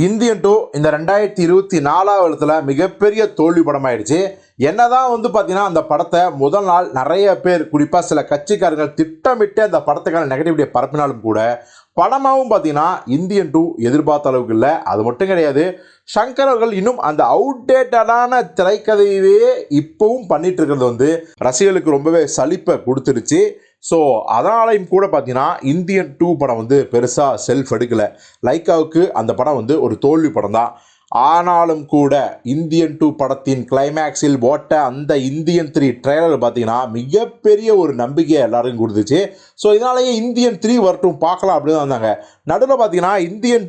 Indian two இந்த ரெண்டாயிரத்தி இருபத்தி நாலாவதுல மிகப்பெரிய தோல்வி படமாயிடுச்சு. என்னதான் வந்து பார்த்தீங்கன்னா அந்த படத்தை முதல் நாள் நிறைய பேர் குறிப்பாக சில கட்சிக்காரர்கள் திட்டமிட்டு அந்த படத்துக்கான நெகட்டிவிட்டியை பரப்பினாலும் கூட படமாகவும் பார்த்தீங்கன்னா இந்தியன் டூ எதிர்பார்த்த அளவுக்கு இல்லை. அது மட்டும் கிடையாது. சங்கர் அவர்கள் இன்னும் அந்த அவுடேட்டடான திரைக்கதையவே இப்போவும் பண்ணிட்டு இருக்கிறது வந்து ரசிகர்களுக்கு ரொம்பவே சலிப்பை கொடுத்துருச்சு ஸோ அதனாலையும் கூட பார்த்தீங்கன்னா இந்தியன் டூ படம் வந்து பெருசாக செல்ஃப் எடுக்கலை. லைக்காவுக்கு அந்த படம் வந்து ஒரு தோல்வி படம் தான் ஆனாலும் கூட இந்தியன் டூ படத்தின் கிளைமேக்ஸில் ஓட்ட அந்த இந்தியன் த்ரீ ட்ரெய்லர் பார்த்தீங்கன்னா மிகப்பெரிய ஒரு நம்பிக்கையை எல்லாருக்கும் கொடுத்துச்சு. ஸோ இதனாலேயே இந்தியன் த்ரீ வரட்டும் பார்க்கலாம் அப்படின்னு தான் வந்தாங்க. நடுவில் பார்த்தீங்கன்னா இந்தியன்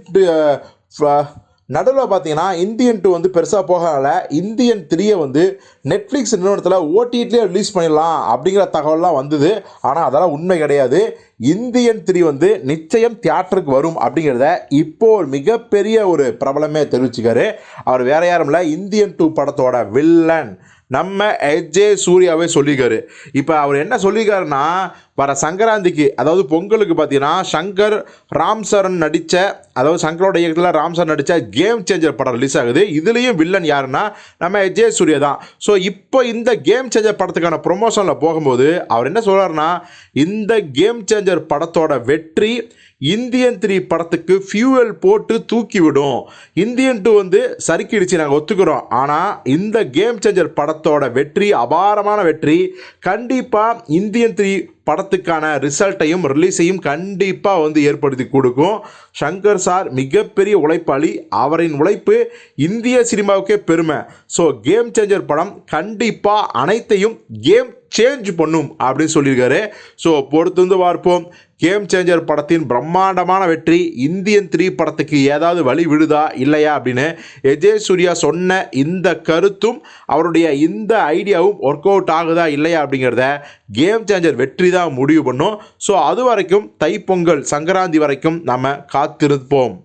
நடுவில் பார்த்தீங்கன்னா இந்தியன் டூ வந்து பெருசாக போகனால இந்தியன் த்ரீயை வந்து நெட்ஃப்ளிக்ஸ் நிறுவனத்தில் ஓடிடிலே ரிலீஸ் பண்ணிடலாம் அப்படிங்கிற தகவல்லாம் வந்தது. ஆனால் அதெல்லாம் உண்மை கிடையாது. இந்தியன் த்ரீ வந்து நிச்சயம் தியேட்டருக்கு வரும் அப்படிங்கிறத இப்போ ஒரு மிகப்பெரிய ஒரு பிரபலமே தெரிவிச்சுக்காரு. அவர் வேற யாரும் இல்லை இந்தியன் டூ படத்தோட வில்லன் நம்ம எஜே சூர்யாவே சொல்லியிருக்காரு இப்போ அவர் என்ன சொல்லியிருக்காருன்னா வர சங்கராந்திக்கு அதாவது பொங்கலுக்கு பார்த்தீங்கன்னா சங்கர் ராம் சரண் நடித்த அதாவது சங்கரோட இயக்கத்தில் ராம் சரண் நடித்த கேம் சேஞ்சர் படம் ரிலீஸ் ஆகுது. இதுலேயும் வில்லன் யாருன்னா நம்ம எஜே சூர்யா தான். ஸோ இப்போ இந்த கேம் சேஞ்சர் படத்துக்கான ப்ரொமோஷனில் போகும்போது அவர் என்ன சொல்கிறாருன்னா இந்த கேம் சேஞ்சர் படத்தோட வெற்றி இந்தியன் த்ரீ படத்துக்கு ஃபியூவல் போட்டு தூக்கி விடும் இந்தியன் டூ வந்து சறுக்கிடுச்சு நாங்கள் ஒத்துக்கிறோம். ஆனால் இந்த கேம் சேஞ்சர் படத்தோட வெற்றி அபாரமான வெற்றி கண்டிப்பாக இந்தியன் த்ரீ படத்துக்கான ரிசல்ட்டையும் ரிலீஸையும் கண்டிப்பாக வந்து ஏற்படுத்தி கொடுக்கும். சங்கர் சார் மிகப்பெரிய உழைப்பாளி. அவரின் உழைப்பு இந்திய சினிமாவுக்கே பெருமை. ஸோ கேம் சேஞ்சர் படம் கண்டிப்பாக அனைத்தையும் கேம் சேஞ்ச் பண்ணும் அப்படின்னு சொல்லியிருக்காரு. ஸோ பொறுத்து வந்து பார்ப்போம். கேம் சேஞ்சர் படத்தின் பிரம்மாண்டமான வெற்றி இந்தியன் த்ரீ படத்துக்கு ஏதாவது வழி விடுதா இல்லையா அப்படின்னு எஜே சூர்யா சொன்ன இந்த கருத்தும் அவருடைய இந்த ஐடியாவும் ஒர்க் அவுட் ஆகுதா இல்லையா அப்படிங்கிறத கேம் சேஞ்சர் வெற்றி தான் முடிவு பண்ணும். ஸோ அது வரைக்கும் தைப்பொங்கல் சங்கராந்தி வரைக்கும் நம்ம காத்திருப்போம்.